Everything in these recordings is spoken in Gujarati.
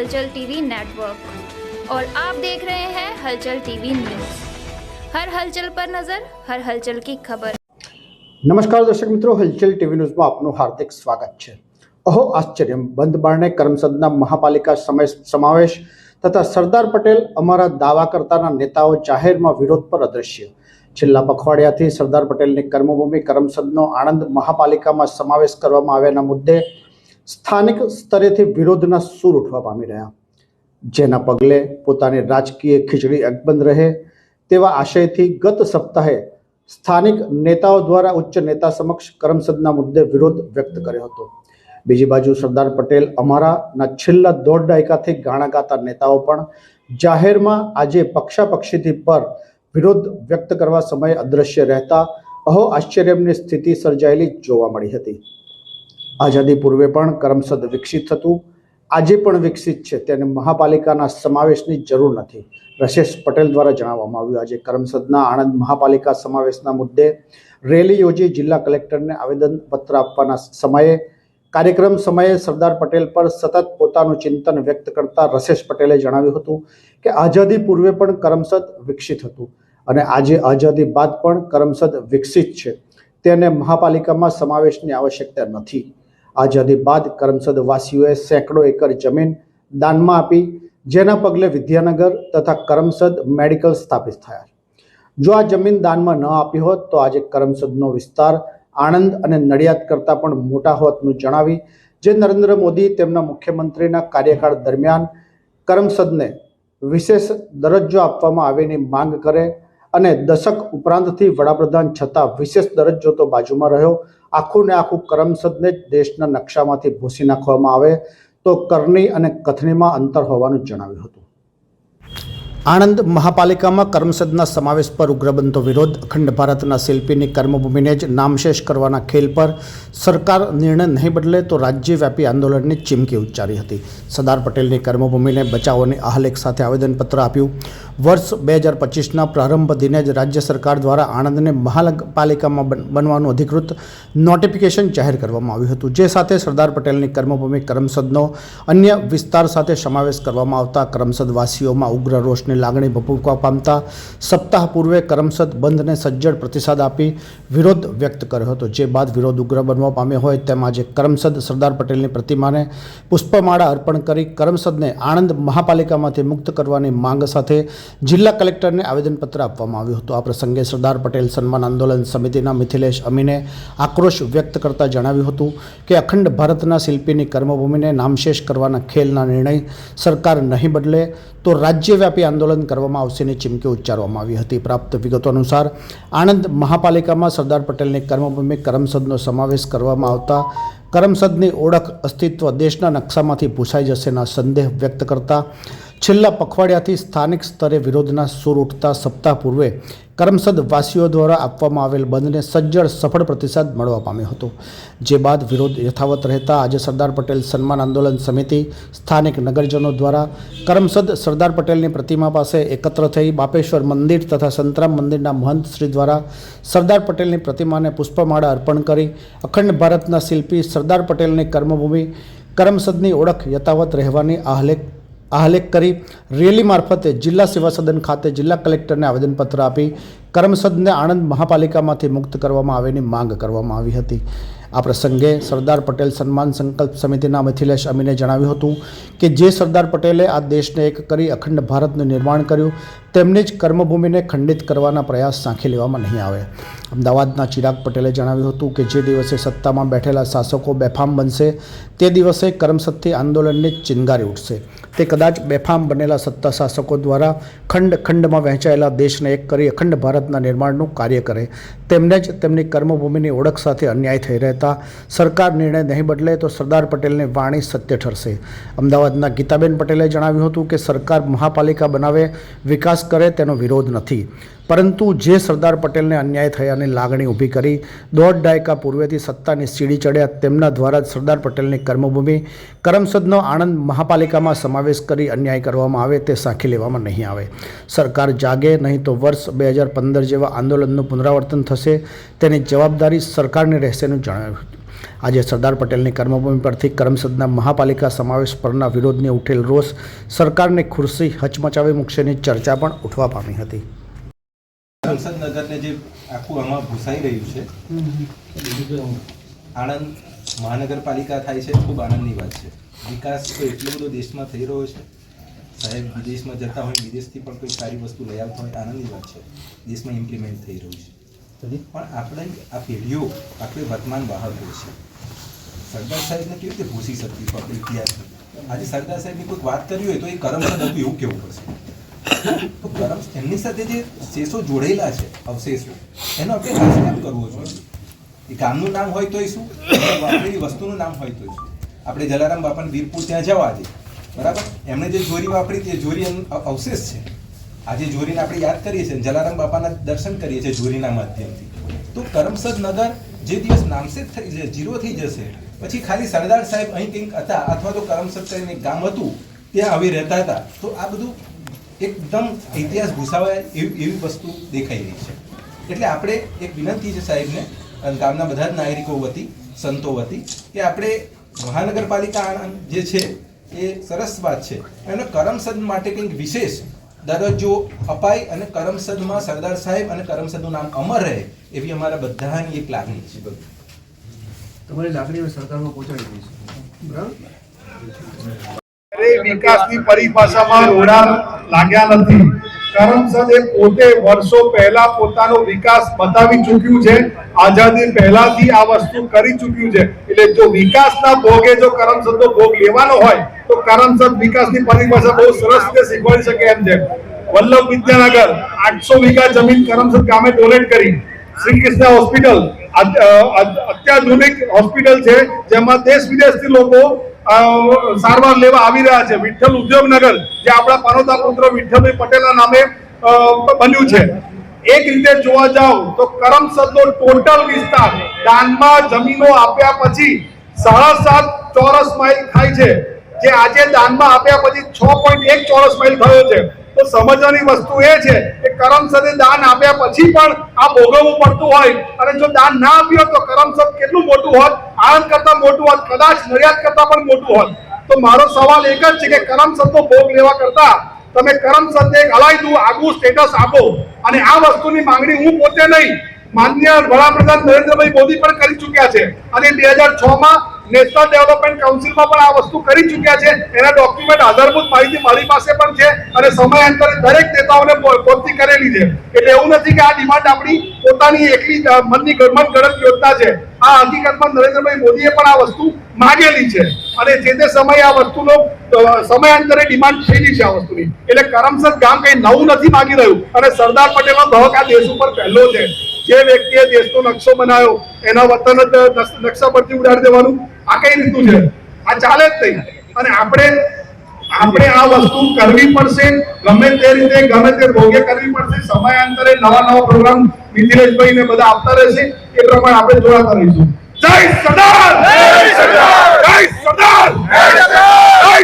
हलचल टीवी नेटवर्क और आप देख रहे हैं हलचल टीवी न्यूज हर हलचल पर नजर हर हलचल की खबर નમસ્કાર દર્શક મિત્રો હલચલ ટીવી ન્યૂઝમાં આપનું હાર્દિક સ્વાગત છે અહો આશ્ચર્ય બંધ બારણે કરમસદના મહાપાલિકા સમય સમાવેશ તથા સરદાર પટેલ અમારા દાવા કરતાના નેતાઓ જાહેરમાં વિરોધ પર અદ્રશ્ય છેલ્લા પખવાડિયાથી સરદાર પટેલની કર્મભૂમિ કરમસદનો આણંદ મહાપાલિકામાં સમાવેશ કરવામાં આવ્યાના મુદ્દે સ્થાનિક સ્તરેથી વિરોધના સૂર ઉઠવા પામી રહ્યા. જેના પગલે પોતાની રાજકીય ખીચડી અકબંધ રહે તેવા આશયથી ગત સપ્તાહે સ્થાનિક નેતાઓ દ્વારા ઉચ્ચ નેતા સમક્ષ કરમસદના મુદ્દે વિરોધ વ્યક્ત કર્યો હતો. બીજી બાજુ સરદાર પટેલ અમારાના છેલ્લા દોઢ દાયકાથી ગાણા ગાતા નેતાઓ પણ જાહેરમાં આજે પક્ષાપક્ષીથી પર વિરોધ વ્યક્ત કરવા સમયે અદ્રશ્ય રહેતા, અહો આશ્ચર્યની સ્થિતિ સર્જાયેલી જોવા મળી હતી. આઝાદી પૂર્વે પણ કરમસદ વિકસિત હતું આજે પણ વિકસિત છે તેને મહાપાલિકાના સમાવેશની જરૂર નથી. રશેશ પટેલ દ્વારા જણાવવામાં આવ્યું, આજે કરમસદના આણંદ મહાપાલિકા સમાવેશના મુદ્દે રેલી યોજી જિલ્લા કલેક્ટરને આવેદનપત્ર આપવાના સમયે, કાર્યક્રમ સમયે સરદાર પટેલ પર સતત પોતાનું ચિંતન વ્યક્ત કરતા રશેશ પટેલે જણાવ્યું હતું કે આઝાદી પૂર્વે પણ કરમસદ વિકસિત હતું અને આજે આઝાદી બાદ પણ કરમસદ વિકસિત છે. તેને મહાપાલિકામાં સમાવેશની આવશ્યકતા નથી. આઝાદી બાદ કરમસદ વાસીઓએ સેંકડો એકર જમીન દાનમાં આપી, જેના પગલે વિદ્યાનગર તથા કરમસદ મેડિકલ સ્થાપિત થયા. જો આ જમીન દાનમાં ન આપી હોત, તો આજે કરમસદનો વિસ્તાર આણંદ અને નડિયાદ કરતાં પણ મોટા હોતનું જણાવી, જે નરેન્દ્ર મોદી તેમના મુખ્યમંત્રીના કાર્યકાળ દરમિયાન કરમસદને વિશેષ દરજ્જો આપવામાં આવેની માંગ કરે અને દશક ઉપરાંતથી વડાપ્રધાન છતાં વિશેષ દરજ્જો તો બાજુમાં રહ્યો આખું ને આખું કરમસદને જ દેશના નકશામાંથી ભૂસી નાખવામાં આવે તો કરણી અને કથનીમાં અંતર હોવાનું જણાવ્યું હતું. આણંદ મહાપાલિકામાં કર્મસદના સમાવેશ પર ઉગ્રબંધો વિરોધ, અખંડ ભારતના શિલ્પીની કર્મભૂમિને જ નામશેષ કરવાના ખેલ પર સરકાર નિર્ણય નહીં બદલે તો રાજ્યવ્યાપી આંદોલનની ચીમકી ઉચ્ચારી હતી. સરદાર પટેલની કર્મભૂમિને બચાવવાની આહલેખ સાથે આવેદનપત્ર આપ્યું. વર્ષ બે હજાર પચીસના પ્રારંભ દિને જ રાજ્ય સરકાર દ્વારા આણંદને મહાનગરપાલિકામાં બન- બનવાનું અધિકૃત નોટિફિકેશન જાહેર કરવામાં આવ્યું હતું. જે સાથે સરદાર પટેલની કર્મભૂમિ કરમસદનો અન્ય વિસ્તાર સાથે સમાવેશ કરવામાં આવતા કરમસદવાસીઓમાં ઉગ્ર રોષની લાગણી ભભૂકવા પામતા સપ્તાહ પૂર્વે કરમસદ બંધને સજ્જડ પ્રતિસાદ આપી વિરોધ વ્યક્ત કર્યો હતો. જે બાદ વિરોધ ઉગ્ર બનવા પામ્યો હોય તેમ આજે કરમસદ સરદાર પટેલની પ્રતિમાને પુષ્પમાળા અર્પણ કરી કરમસદને આણંદ મહાપાલિકામાંથી મુક્ત કરવાની માંગ સાથે જિલ્લા કલેક્ટરને આવેદનપત્ર આપવામાં આવ્યું હતું. આ પ્રસંગે સરદાર પટેલ સન્માન આંદોલન સમિતિના મિથિલેશ અમીને આક્રોશ વ્યક્ત કરતા જણાવ્યું હતું કે અખંડ ભારતના શિલ્પીની કર્મભૂમિને નામશેષ કરવાના ખેલના નિર્ણય સરકાર નહીં બદલે તો રાજ્યવ્યાપી આંદોલન કરવામાં આવશેની ચીમકી ઉચ્ચારવામાં આવી હતી. પ્રાપ્ત વિગતો અનુસાર આણંદ મહાપાલિકામાં સરદાર પટેલની કર્મભૂમિ કરમસદનો સમાવેશ કરવામાં આવતા કરમસદની ઓળખ અસ્તિત્વ દેશના નકશામાંથી ભૂસાઈ જશેના સંદેહ વ્યક્ત કરતા છેલ્લા પખવાડિયાથી સ્થાનિક સ્તરે વિરોધના સૂર ઉઠતા સપ્તાહ પૂર્વે કરમસદ વાસીઓ દ્વારા આપવામાં આવેલ બંધને સજ્જડ સફળ પ્રતિસાદ મળવા પામ્યો હતો. જે બાદ વિરોધ યથાવત રહેતા આજે સરદાર પટેલ સન્માન આંદોલન સમિતિ સ્થાનિક નગરજનો દ્વારા કરમસદ સરદાર પટેલની પ્રતિમા પાસે એકત્ર થઈ બાપેશ્વર મંદિર તથા સંતરામ મંદિરના મહંત શ્રી દ્વારા સરદાર પટેલની પ્રતિમાને પુષ્પમાળા અર્પણ કરી અખંડ ભારતના શિલ્પી સરદાર પટેલની કર્મભૂમિ કરમસદની ઓળખ યથાવત રહેવાની આહલેખ આહલેખ કરી રેલી મારફતે જિલ્લા સેવા સદન ખાતે જિલ્લા કલેક્ટરને આવેદનપત્ર આપી કરમસદને આણંદ મહાપાલિકામાંથી મુક્ત કરવામાં આવેની માંગ કરવામાં આવી હતી. આ પ્રસંગે સરદાર પટેલ સન્માન સંકલ્પ સમિતિના મિથિલેશ અમીને જણાવ્યું હતું કે જે સરદાર પટેલે આ દેશને એક કરી અખંડ ભારતનું નિર્માણ કર્યું તેમની જ કર્મભૂમિને ખંડિત કરવાના પ્રયાસ સાંખી લેવામાં નહીં આવે. અમદાવાદના ચિરાગ પટેલે જણાવ્યું હતું કે જે દિવસે સત્તામાં બેઠેલા શાસકો બેફામ બનશે, તે દિવસે કરમસદથી આંદોલનની ચિનગારી ઉઠશે. તે કદાચ બેફામ બનેલા સત્તા શાસકો દ્વારા ખંડ ખંડમાં વહેંચાયેલા દેશને એક કરી અખંડ ભારતના નિર્માણનું કાર્ય કરે. તેમને જ તેમની કર્મભૂમિની ઓળખ સાથે અન્યાય થઈ રહેતા સરકાર નિર્ણય નહીં બદલે તો સરદાર પટેલની વાણી સત્ય ઠરશે. અમદાવાદના ગીતાબેન પટેલે જણાવ્યું હતું કે સરકાર મહાપાલિકા બનાવે, વિકાસ કરે તેનો વિરોધ નથી. પરંતુ જે સરદાર પટેલને અન્યાય થયાની લાગણી ઊભી કરી, દોઢ દાયકા પૂર્વેથી સત્તાની સીડી ચડ્યા તેમના દ્વારા જ સરદાર પટેલની કર્મભૂમિ, કરમસદનો આણંદ મહાપાલિકામાં સમાવેશ કરી અન્યાય કરવામાં આવે તે સાંખી લેવામાં નહીં આવે. સરકાર જાગે નહીં તો વર્ષ બે હજાર પંદર જેવા આંદોલનનું પુનરાવર્તન થશે તેની જવાબદારી સરકારને રહેશેનું જણાવ્યું. આજે સરદાર પટેલની કર્મભૂમિ પરથી કરમસદના મહાપાલિકા સમાવેશ પરના વિરોધને ઉઠેલ રોષ સરકારને ખુરશી હચમચાવી મૂકશેની ચર્ચા પણ ઉઠવા પામી હતી. સંસદ નગરને જે આખું આમાં ભૂસાઈ રહ્યું છે આણંદ મહાનગરપાલિકા થાય છે, ખૂબ આનંદની વાત છે. વિકાસ તો એટલો બધો દેશમાં થઈ રહ્યો છે. સાહેબ, વિદેશમાં જતા હોય, વિદેશથી પણ કોઈ સારી વસ્તુ લઈ આવતા હોય, આનંદની વાત છે. દેશમાં ઇમ્પ્લિમેન્ટ થઈ રહ્યું છે. પણ આપણે આ પેઢીઓ, આપણે વર્તમાન બાળકો છે. સરદાર સાહેબને કેવી રીતે ભૂસી શકતી આપણે ઇતિહાસ આજે સરદાર સાહેબની કોઈક વાત કરી હોય તો એ કરમસદ હતું એવું કેવું પડશે. તો કરમ એમની સાથે જે શેષો જોડેલા છે, અવશેષો, એનો આપણે રાજકારણ કરવો જોઈએ. એ ગામનું નામ હોય તોય શું? વાપરેલી વસ્તુનું નામ હોય તોય શું? આપણે જલારામ બાપાને વીરપુર ત્યાં જવા આજે બરાબર? એમણે જે જોરી વાપરી, તે જોરી અવશેષ છે. આજે જોરીને આપણે યાદ કરીએ છીએ જલારામ બાપાના દર્શન કરીએ છીએ જોરીના માધ્યમથી. તો કરમસદ નગર જે દિવસ નામસેદ થઈ જશે, જીરો થઈ જશે, પછી ખાલી સરદાર સાહેબ અહીં કંઈક હતા અથવા તો કરમસદ કરીને ગામ હતું, ત્યાં આવી રહેતા હતા, તો આ બધું એકદમ ઇતિહાસ ભૂસાવાય એવી એવી વસ્તુ દેખાઈ રહી છે. એટલે આપણે એક વિનંતી છે સાહેબને ગામના બધા જ નાગરિકો વતી, સંતો વતી, કે આપણે મહાનગરપાલિકા આણંદ જે છે, એ સરસ વાત છે. એનો કરમસદ માટે કંઈક વિશેષ દરજ્જો અપાય અને કરમસદમાં સરદાર સાહેબ અને કરમસદનું નામ અમર રહે એવી અમારા બધાની એક લાગણી છે. તમારી લાગણી સરકારમાં પહોંચાડી દઈશું બરાબર વિકાસની પરિભાષામાં રોડા લાગ્યા નથી. કરમસદ એ પોતે વર્ષો પહેલા પોતાનો વિકાસ બતાવી ચૂક્યું છે. આઝાદી પહેલાથી આ વસ્તુ કરી ચૂક્યું છે. એટલે જો વિકાસના ભોગે જો કરમસદનો ભોગ લેવાનો હોય તો કરમસદ વિકાસની પરિભાષા બહુ સરસ રીતે શીખવાડી શકે એમ છે. વલ્લભ વિદ્યાનગર, આઠસો વીઘા જમીન કરમસદ ગામે ડોનેટ કરી. શ્રી કૃષ્ણ હોસ્પિટલ અત્યાધુનિક હોસ્પિટલ છે, જેમાં દેશ વિદેશથી લોકો સારવાર લેવા આવી રહ્યા છે. વિઠ્ઠલ ઉદ્યોગનગર, જે આપણા પાનોતા પુત્ર વિઠ્ઠલભાઈ પટેલના નામે બન્યું છે. એક રીતે જોવા જાવ તો કરમસદનો ટોટલ વિસ્તાર, દાનમાં જમીનો આપ્યા પછી સાડા સાત ચોરસ માઇલ થાય છે. જે આજે દાનમાં આપ્યા પછી છ પોઈન્ટ એક ચોરસ માઇલ થયો છે. તો સમજવાની વસ્તુ એ છે કે કરમસદે દાન આપ્યા પછી પણ આ ભોગવવું પડતું હોય. અને જો દાન ના આપ્યું તો કરમસદ કેટલું મોટું હોત? આણંદ કરતા મોટું હોત, કદાચ નડિયાદ કરતા પણ મોટું હોત. તો મારો સવાલ એક જ છે કે કરમસદનો ભોગ લેવા કરતા તમે કરમસદને એક અલાયદું આગવું સ્ટેટસ આપો. અને આ વસ્તુની માંગણી હું પોતે નહીં માન્ય વડાપ્રધાન નરેન્દ્રભાઈ મોદી પણ કરી ચૂક્યા છે. અને બે હજાર છ માં નેશનલ ડેવલપમેન્ટ કાઉન્સિલમાં પણ આ વસ્તુ કરી ચૂક્યા છે. એના ડોક્યુમેન્ટ આધારભૂત માહિતી મારી પાસે પણ છે અને સમયાંતરે દરેક નેતાઓને પહોંચતી કરેલી છે. એટલે એવું નથી કે આ ડિમાન્ડ આપણી પોતાની એકલી મનની ગ- ગણત યોજના છે. આ હકીકતમાં નરેન્દ્રભાઈ મોદીએ પણ આ વસ્તુ માગેલી છે. અને જે તે સમયે આ વસ્તુનો સમયાંતરે ડિમાન્ડ થયેલી છે આ વસ્તુની. એટલે કરમસદ ગામ કંઈ નવું નથી માગી રહ્યું. અને સરદાર પટેલનો દહક આ દેશ ઉપર પહેલો છે. જે વ્યક્તિએ દેશનો નકશો બનાવ્યો એના વતન જ નકશા પરથી ઉડાડી દેવાનું આ કઈ રીતનું છે? આ ચાલે જ નહીં. અને આપણે આપણે આ વસ્તુ કરવી પડશે ગમે તે રીતે ગમે તે ભોગે કરવી પડશે સમયાંતરે નવા નવા પ્રોગ્રામ મિથિલેશભાઈ ને બધા આપતા રહેશે એ પ્રમાણે આપણે જોડાતા રહીશું. જય સદાન જય સદાન જય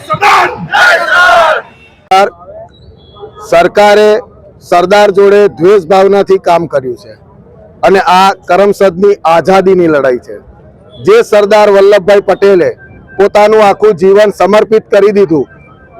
સદાન જય સરદાર! સરકારે સરદાર જોડે દ્વેષ ભાવનાથી કામ કર્યું છે. અને આ કરમસદની આઝાદીની લડાઈ છે. જે સરદાર વલ્લભભાઈ પટેલે પોતાનું આખું જીવન સમર્પિત કરી દીધું,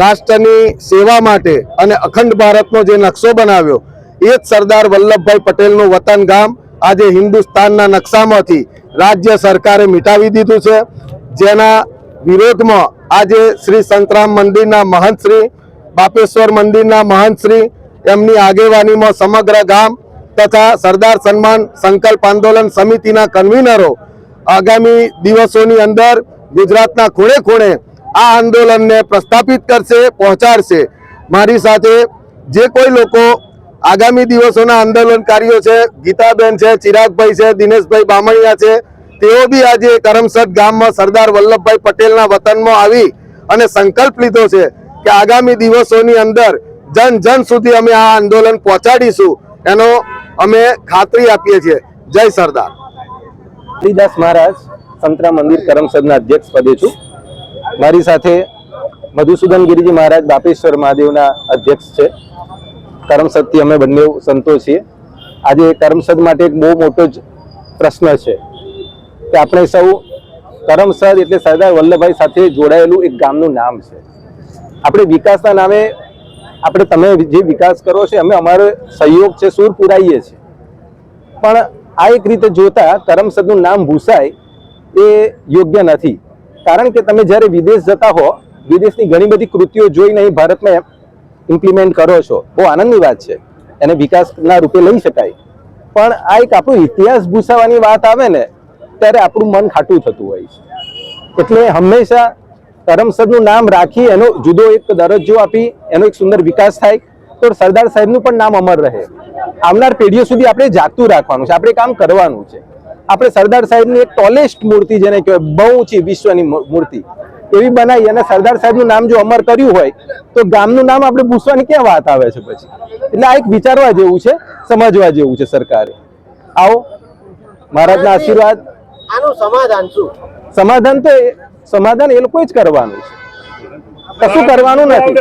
રાષ્ટ્રની સેવા માટે અને અખંડ ભારતનો જે નકશો બનાવ્યો, એ જ સરદાર વલ્લભભાઈ પટેલનું વતન ગામ આજે હિન્દુસ્તાનના નકશામાંથી રાજ્ય સરકારે મિટાવી દીધું છે. જેના વિરોધમાં આજે શ્રી સંતરામ મંદિરના મહંત શ્રી, બાપેશ્વર મંદિરના મહંત શ્રી, એમની આગેવાનીમાં સમગ્ર ગામ તથા સરદાર સન્માન સંકલ્પ આંદોલન સમિતિના કન્વીનરો આગામી દિવસોની અંદર ગુજરાતના ખૂણે ખૂણે આ આંદોલનને પ્રસ્થાપિત કરશે, પહોંચાડશે. મારી સાથે જે કોઈ લોકો આગામી દિવસોના આંદોલનકારીઓ છે, ગીતાબેન છે, ચિરાગભાઈ છે, દિનેશભાઈ બામણિયા છે, તેઓ બી આજે કરમસદ ગામમાં સરદાર વલ્લભભાઈ પટેલના વતનમાં આવી અને સંકલ્પ લીધો છે કે આગામી દિવસોની અંદર જન જન સુધી અમે આ આંદોલન પહોંચાડીશું. એનો અમે ખાતરી આપીએ છીએ. જય સરદાર. હરિદાસ મહારાજ, સંતરા મંદિર કરમસદના અધ્યક્ષ પદે છું. મારી સાથે મધુસૂદન ગિરિજી મહારાજ, બાપેશ્વર મહાદેવના અધ્યક્ષ છે. કરમસદથી અમે બંને સંતો છીએ. આજે કરમસદ માટે એક બહુ મોટો જ પ્રશ્ન છે કે આપણે સૌ કરમસદ એટલે સરદાર વલ્લભભાઈ સાથે જોડાયેલું એક ગામનું નામ છે. આપણે વિકાસના નામે આપણે તમે જે વિકાસ કરો છો, અમે અમારો સહયોગ છે, સૂર પુરાઈએ છીએ પણ આ એક રીતે જોતા કરમસદનું નામ ભૂસાય એ યોગ્ય નથી. કારણ કે તમે જ્યારે વિદેશ જતા હો, વિદેશની ઘણી બધી કૃતિઓ જોઈને અહીં ભારતમાં ઇમ્પ્લિમેન્ટ કરો છો. બહુ આનંદની વાત છે. એને વિકાસના રૂપે લઈ શકાય. પણ આ એક આપણો ઇતિહાસ ભૂસાવાની વાત આવે ને, ત્યારે આપણું મન ખાટું થતું હોય છે. એટલે હંમેશા કરમસદનું નામ રાખી એનો જુદો એક દરજ્જો આપી એનો એક સુંદર વિકાસ થાય તો સરદાર સાહેબનું પણ નામ અમર રહે. આવનાર પેઢીઓ સુધી આપણે જાગતું રાખવાનું છે આપણે કામ કરવાનું છે. આપણે સરદાર સાહેબની એક ટોલેસ્ટ મૂર્તિ જેને કહેવાય બહુ ઊંચી વિશ્વની મૂર્તિ. એવી બનાવી અને સરદાર સાહેબનું નામ જો અમર કર્યું હોય તો ગામનું નામ આપણે ભૂસવાની ક્યાં વાત આવે છે પછી? એટલે આ એક વિચારવા જેવું છે સમજવા જેવું છે સરકારે. આવો મહારાજના આશીર્વાદ. આનું સમાધાન શું? સમાધાન તો સમાધાન એ લોકો જ કરવાનું છે. કશું કરવાનું નથી.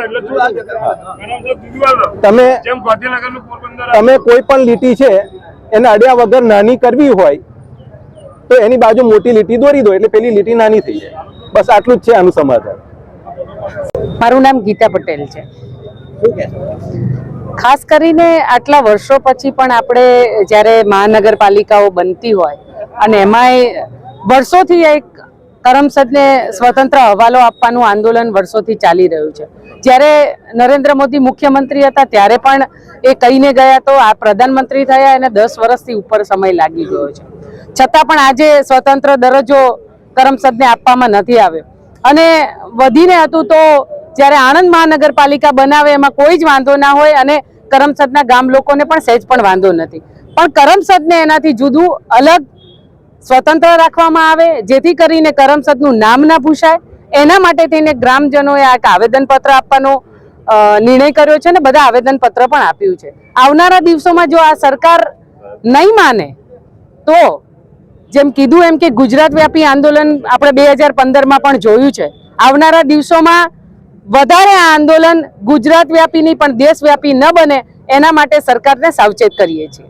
તમે તમે કોઈ પણ લીટી છે, એને અડ્યા વગર નાની કરવી હોય, તો એની બાજુ મોટી લીટી દોરી દો, એટલે પેલી લીટી નાની થઈ જાય. બસ આટલું જ છે આનું સમાધાન. મારું નામ ગીતા પટેલ છે. ખાસ કરીને આટલા વર્ષો પછી પણ આપણે જ્યારે મહાનગરપાલિકાઓ બનતી હોય, અને એમાંય વર્ષોથી એક કરમસદને સ્વતંત્ર હવાલો આપવાનું આંદોલન વર્ષોથી ચાલી રહ્યું છે. જ્યારે નરેન્દ્ર મોદી મુખ્યમંત્રી હતા, ત્યારે પણ એ કહીને ગયા તો આ પ્રધાનમંત્રી થયા એને દસ વર્ષથી ઉપર સમય લાગી ગયો છે. છતાં પણ આજે સ્વતંત્ર દરજ્જો કરમસદને આપવામાં નથી આવ્યો. અને વધીને હતું તો જ્યારે આણંદ મહાનગરપાલિકા બનાવે, એમાં કોઈ જ વાંધો ના હોય અને કરમસદના ગામ લોકોને પણ સહેજ પણ વાંધો નથી. પણ કરમસદને એનાથી જુદું અલગ સ્વતંત્ર રાખવામાં આવે, જેથી કરીને કરમસદનું નામ ના ભૂસાય. એના માટે થઈને ગ્રામજનોએ આ આવેદનપત્ર આપવાનો નિર્ણય કર્યો છે ને બધા આવેદનપત્ર પણ આપ્યું છે. આવનારા દિવસોમાં જો આ સરકાર નહીં માને, તો જેમ કીધું એમ કે ગુજરાત વ્યાપી આંદોલન આપણે બે હજાર પંદરમાં પણ જોયું છે. આવનારા દિવસોમાં વધારે આ આંદોલન ગુજરાત વ્યાપી નહીં, પણ દેશવ્યાપી ન બને, એના માટે સરકારને સાવચેત કરીએ છીએ.